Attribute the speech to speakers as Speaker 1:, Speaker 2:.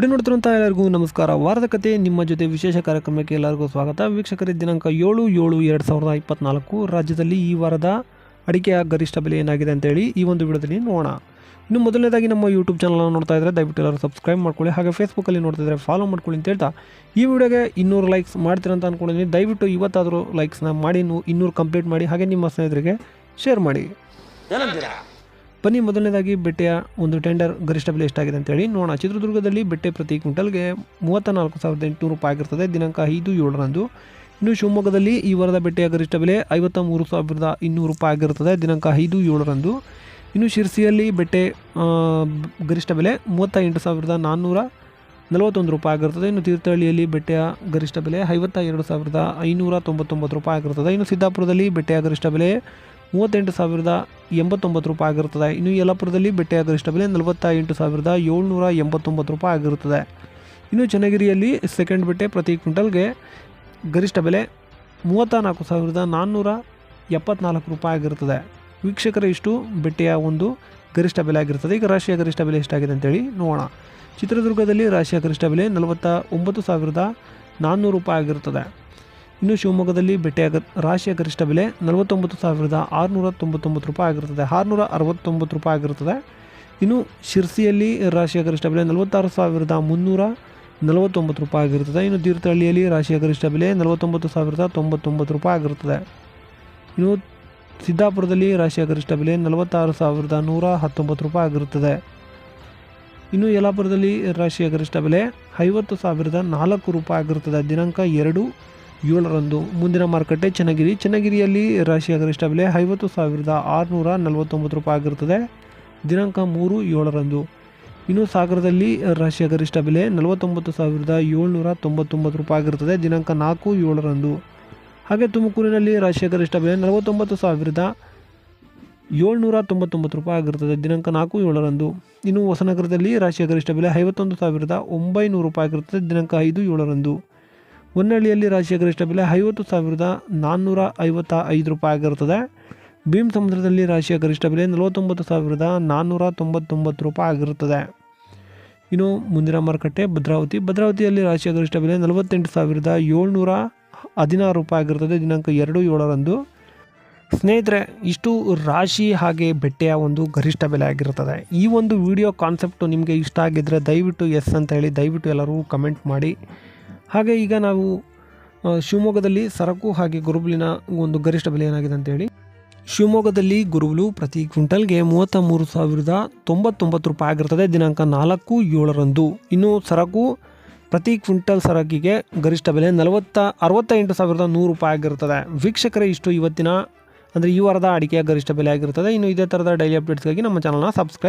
Speaker 1: Video ನೋಡ್ತಿರುವಂಥ ಎಲ್ಲರಿಗೂ ನಮಸ್ಕಾರ. ವಾರದ ಕತೆ, ನಿಮ್ಮ ಜೊತೆ ವಿಶೇಷ ಕಾರ್ಯಕ್ರಮಕ್ಕೆ ಎಲ್ಲರಿಗೂ ಸ್ವಾಗತ. ವೀಕ್ಷಕರ, ದಿನಾಂಕ ಏಳು ಏಳು ಎರಡು ಸಾವಿರದ ಇಪ್ಪತ್ನಾಲ್ಕು. ರಾಜ್ಯದಲ್ಲಿ ಈ ವಾರದ ಅಡಿಕೆಯ ಗರಿಷ್ಠ ಬೆಲೆ ಏನಾಗಿದೆ ಅಂತೇಳಿ ಈ ಒಂದು ವಿಡಿಯೋದಲ್ಲಿ ನೋಡೋಣ. ಇನ್ನು ಮೊದಲನೇದಾಗಿ ನಮ್ಮ ಯೂಟ್ಯೂಬ್ ಚಾನಲ್ನ ನೋಡ್ತಾ ಇದ್ದರೆ ದಯವಿಟ್ಟು ಎಲ್ಲರೂ ಸಬ್ಸ್ಕ್ರೈಬ್ ಮಾಡ್ಕೊಳ್ಳಿ. ಹಾಗೆ ಫೇಸ್ಬುಕ್ಕಲ್ಲಿ ನೋಡ್ತಾ ಇದ್ದರೆ ಫಾಲೋ ಮಾಡ್ಕೊಳ್ಳಿ ಅಂತ ಹೇಳ್ತಾ. ಈ ವಿಡಿಯೋಗೆ ಇನ್ನೂರು ಲೈಕ್ಸ್ ಮಾಡ್ತೀರಂತ ಅಂದ್ಕೊಂಡಿದ್ದೀನಿ ದಯವಿಟ್ಟು ಇವತ್ತಾದರೂ ಲೈಕ್ಸ್ನ ಮಾಡಿ ಇನ್ನೂರು ಕಂಪ್ಲೀಟ್ ಮಾಡಿ, ಹಾಗೆ ನಿಮ್ಮ ಸ್ನೇಹಿತರಿಗೆ ಶೇರ್ ಮಾಡಿ.
Speaker 2: ಏನಂತೀರಾ?
Speaker 1: ಬನ್ನಿ, ಮೊದಲನೇದಾಗಿ ಬೆಟ್ಟೆಯ ಒಂದು ಟೆಂಡರ್ ಗರಿಷ್ಠ ಬೆಲೆ ಎಷ್ಟಾಗಿದೆ ಅಂತೇಳಿ ನೋಡೋಣ. ಚಿತ್ರದುರ್ಗದಲ್ಲಿ ಬೆಟ್ಟೆ ಪ್ರತಿ ಕ್ವಿಂಟಲ್ಗೆ ಮೂವತ್ತ ನಾಲ್ಕು ಸಾವಿರದ ಎಂಟುನೂರು ರೂಪಾಯಿ ಆಗಿರ್ತದೆ. ದಿನಾಂಕ ಐದು, ಏಳರಂದು. ಇನ್ನು ಶಿವಮೊಗ್ಗದಲ್ಲಿ ಈ ವಾರದ ಬೆಟ್ಟೆಯ ಗರಿಷ್ಠ ಬೆಲೆ ಐವತ್ತ ಮೂರು ಸಾವಿರದ ಇನ್ನೂರು ರೂಪಾಯಿ ಆಗಿರುತ್ತದೆ ದಿನಾಂಕ ಐದು, ಏಳರಂದು. ಇನ್ನು ಶಿರ್ಸಿಯಲ್ಲಿ ಬೆಟ್ಟೆ ಗರಿಷ್ಠ ಬೆಲೆ ಮೂವತ್ತ ಎಂಟು ಸಾವಿರದ ನಾನ್ನೂರ ನಲವತ್ತೊಂದು ರೂಪಾಯಿ ಆಗಿರ್ತದೆ. ಇನ್ನು ತೀರ್ಥಹಳ್ಳಿಯಲ್ಲಿ ಬೆಟ್ಟೆಯ ಗರಿಷ್ಠ ಬೆಲೆ ಐವತ್ತ ಎರಡು ಸಾವಿರದ ಐನೂರ ತೊಂಬತ್ತೊಂಬತ್ತು ರೂಪಾಯಿ ಆಗಿರ್ತದೆ. ಇನ್ನು ಸಿದ್ದಾಪುರದಲ್ಲಿ ಬೆಟ್ಟೆಯ ಗರಿಷ್ಠ ಬೆಲೆ ಮೂವತ್ತೆಂಟು ಸಾವಿರದ ಎಂಬತ್ತೊಂಬತ್ತು ರೂಪಾಯಿ ಆಗಿರುತ್ತದೆ. ಇನ್ನು ಯಲ್ಲಾಪುರದಲ್ಲಿ ಬೆಟ್ಟೆಯ ಗರಿಷ್ಠ ಬೆಲೆ ನಲವತ್ತ ಎಂಟು ಸಾವಿರದ ಏಳ್ನೂರ ಎಂಬತ್ತೊಂಬತ್ತು ರೂಪಾಯಿ ಆಗಿರುತ್ತದೆ. ಇನ್ನು ಚನ್ನಗಿರಿಯಲ್ಲಿ ಸೆಕೆಂಡ್ ಬೆಟ್ಟೆ ಪ್ರತಿ ಕ್ವಿಂಟಲ್ಗೆ ಗರಿಷ್ಠ ಬೆಲೆ ಮೂವತ್ತ ನಾಲ್ಕು ಸಾವಿರದ ನಾನ್ನೂರ ಎಪ್ಪತ್ನಾಲ್ಕು ರೂಪಾಯಿ ಆಗಿರುತ್ತದೆ. ವೀಕ್ಷಕರ, ಇಷ್ಟು ಬೆಟ್ಟೆಯ ಒಂದು ಗರಿಷ್ಠ ಬೆಲೆ ಆಗಿರ್ತದೆ ಈಗ ರಾಶಿಯ ಗರಿಷ್ಠ ಬೆಲೆ ಎಷ್ಟಾಗಿದೆ ಅಂತೇಳಿ ನೋಡೋಣ. ಚಿತ್ರದುರ್ಗದಲ್ಲಿ ರಾಶಿಯ ಗರಿಷ್ಠ ಬೆಲೆ ನಲವತ್ತ ಒಂಬತ್ತು ಸಾವಿರದ ನಾನ್ನೂರು ರೂಪಾಯಿ ಆಗಿರುತ್ತದೆ. ಇನ್ನು ಶಿವಮೊಗ್ಗದಲ್ಲಿ ಬೆಟ್ಟೆಯ ಗ- ರಾಶಿಯ ಗರಿಷ್ಠ ಬೆಲೆ ನಲವತ್ತೊಂಬತ್ತು ಸಾವಿರದ ಆರುನೂರ ತೊಂಬತ್ತೊಂಬತ್ತು ರೂಪಾಯಿ ಆಗಿರುತ್ತದೆ. ಆರುನೂರ ಅರವತ್ತೊಂಬತ್ತು ರೂಪಾಯಿ ಆಗಿರುತ್ತದೆ. ಇನ್ನು ಶಿರ್ಸಿಯಲ್ಲಿ ರಾಶಿಯ ಗರಿಷ್ಠ ಬೆಲೆ ನಲವತ್ತಾರು ಸಾವಿರದ ಮುನ್ನೂರ ನಲವತ್ತೊಂಬತ್ತು ರೂಪಾಯಿ ಆಗಿರುತ್ತದೆ. ಇನ್ನು ತೀರ್ಥಹಳ್ಳಿಯಲ್ಲಿ ರಾಶಿಯ ಗರಿಷ್ಠ ಬೆಲೆ ನಲವತ್ತೊಂಬತ್ತು ಸಾವಿರದ ತೊಂಬತ್ತೊಂಬತ್ತು ರೂಪಾಯಿ ಆಗಿರುತ್ತದೆ. ಇನ್ನು ಸಿದ್ದಾಪುರದಲ್ಲಿ ರಾಶಿಯ ಗರಿಷ್ಠ ಬೆಲೆ ನಲವತ್ತಾರು ಸಾವಿರದ ನೂರ ಹತ್ತೊಂಬತ್ತು ರೂಪಾಯಿ ಆಗಿರುತ್ತದೆ. ಇನ್ನು ಯಲಾಪುರದಲ್ಲಿ ರಾಶಿಯ ಗರಿಷ್ಠ ಬೆಲೆ ಐವತ್ತು ಸಾವಿರದ ನಾಲ್ಕು ರೂಪಾಯಿ ಆಗಿರುತ್ತದೆ. ದಿನಾಂಕ ಎರಡು ಏಳರಂದು ಮುಂದಿನ ಮಾರುಕಟ್ಟೆ ಚನ್ನಗಿರಿ. ಚನ್ನಗಿರಿಯಲ್ಲಿ ರಾಶಿಯ ಗರಿಷ್ಠ ಬೆಲೆ ಐವತ್ತು ಸಾವಿರದ ಆರುನೂರ ನಲವತ್ತೊಂಬತ್ತು ರೂಪಾಯಿ ಆಗಿರುತ್ತದೆ. ದಿನಾಂಕ ಮೂರು, ಏಳರಂದು. ಇನ್ನು ಸಾಗರದಲ್ಲಿ ರಾಶಿಯ ಗರಿಷ್ಠ ಬೆಲೆ ನಲವತ್ತೊಂಬತ್ತು ಸಾವಿರದ ಏಳ್ನೂರ ತೊಂಬತ್ತೊಂಬತ್ತು ರೂಪಾಯಿ ಆಗಿರುತ್ತದೆ. ದಿನಾಂಕ ನಾಲ್ಕು, ಏಳರಂದು. ಹಾಗೆ ತುಮಕೂರಿನಲ್ಲಿ ರಾಶಿಯ ಗರಿಷ್ಠ ಬೆಲೆ ನಲವತ್ತೊಂಬತ್ತು ಸಾವಿರದ ಏಳ್ನೂರ ತೊಂಬತ್ತೊಂಬತ್ತು ರೂಪಾಯಿ ಆಗಿರುತ್ತದೆ. ದಿನಾಂಕ ನಾಲ್ಕು, ಏಳರಂದು. ಇನ್ನು ಹೊಸನಗರದಲ್ಲಿ ರಾಶಿಯ ಗರಿಷ್ಠ ಬೆಲೆ ಐವತ್ತೊಂದು ಸಾವಿರದ ಒಂಬೈನೂರು ರೂಪಾಯಿ ಆಗಿರುತ್ತದೆ. ದಿನಾಂಕ ಐದು, ಏಳರಂದು. ಹೊನ್ನಳ್ಳಿಯಲ್ಲಿ ರಾಶಿಯ ಗರಿಷ್ಠ ಬೆಲೆ ಐವತ್ತು ಸಾವಿರದ ನಾನ್ನೂರ ಐವತ್ತ ಐದು ರೂಪಾಯಿ ಆಗಿರುತ್ತದೆ. ಭೀಮ್ ಸಮುದ್ರದಲ್ಲಿ ರಾಶಿಯ ಗರಿಷ್ಠ ಬೆಲೆ ನಲವತ್ತೊಂಬತ್ತು ಸಾವಿರದ ನಾನ್ನೂರ ತೊಂಬತ್ತೊಂಬತ್ತು ರೂಪಾಯಿ ಆಗಿರುತ್ತದೆ. ಇನ್ನು ಮುಂದಿನ ಮಾರುಕಟ್ಟೆ ಭದ್ರಾವತಿ. ಭದ್ರಾವತಿಯಲ್ಲಿ ರಾಶಿಯ ಗರಿಷ್ಠ ಬೆಲೆ ನಲವತ್ತೆಂಟು ಸಾವಿರದ ಏಳ್ನೂರ ಹದಿನಾರು ರೂಪಾಯಿ ಆಗಿರುತ್ತದೆ. ದಿನಾಂಕ ಎರಡು ಏಳರಂದು. ಸ್ನೇಹಿತರೆ, ಇಷ್ಟು ರಾಶಿ ಹಾಗೆ ಬೆಟ್ಟೆಯ ಒಂದು ಗರಿಷ್ಠ ಬೆಲೆ ಆಗಿರುತ್ತದೆ. ಈ ಒಂದು ವಿಡಿಯೋ ಕಾನ್ಸೆಪ್ಟು ನಿಮಗೆ ಇಷ್ಟ ಆಗಿದ್ದರೆ ದಯವಿಟ್ಟು ಎಸ್ ಅಂತ ಹೇಳಿ ದಯವಿಟ್ಟು ಎಲ್ಲರೂ ಕಮೆಂಟ್ ಮಾಡಿ. ಹಾಗೆ ಈಗ ನಾವು ಶಿವಮೊಗ್ಗದಲ್ಲಿ ಸರಕು ಹಾಗೆ ಗುರುಬಲಿನ ಒಂದು ಗರಿಷ್ಠ ಬೆಲೆ ಏನಾಗಿದೆ ಅಂತೇಳಿ. ಶಿವಮೊಗ್ಗದಲ್ಲಿ ಗುರುಬಲು ಪ್ರತಿ ಕ್ವಿಂಟಲ್ಗೆ ಮೂವತ್ತ ಮೂರು ಸಾವಿರದ ತೊಂಬತ್ತೊಂಬತ್ತು ರೂಪಾಯಿ ಆಗಿರ್ತದೆ. ದಿನಾಂಕ ನಾಲ್ಕು ಏಳರಂದು. ಇನ್ನು ಸರಕು ಪ್ರತಿ ಕ್ವಿಂಟಲ್ ಸರಕಿಗೆ ಗರಿಷ್ಠ ಬೆಲೆ ನಲವತ್ತ ಅರವತ್ತ ಎಂಟು ಸಾವಿರದ ನೂರು ರೂಪಾಯಿ ಆಗಿರ್ತದೆ. ವೀಕ್ಷಕರೇ, ಇಷ್ಟು ಇವತ್ತಿನ, ಅಂದರೆ ಈ ವಾರದ ಅಡಿಕೆಯ ಗರಿಷ್ಠ ಬೆಲೆ ಆಗಿರುತ್ತದೆ ಇನ್ನು ಇದೇ ಥರದ ಡೈಲಿ ಅಪ್ಡೇಟ್ಸ್ಗಾಗಿ ನಮ್ಮ ಚಾನಲ್ನ ಸಬ್ಸ್ಕ್ರೈಬ್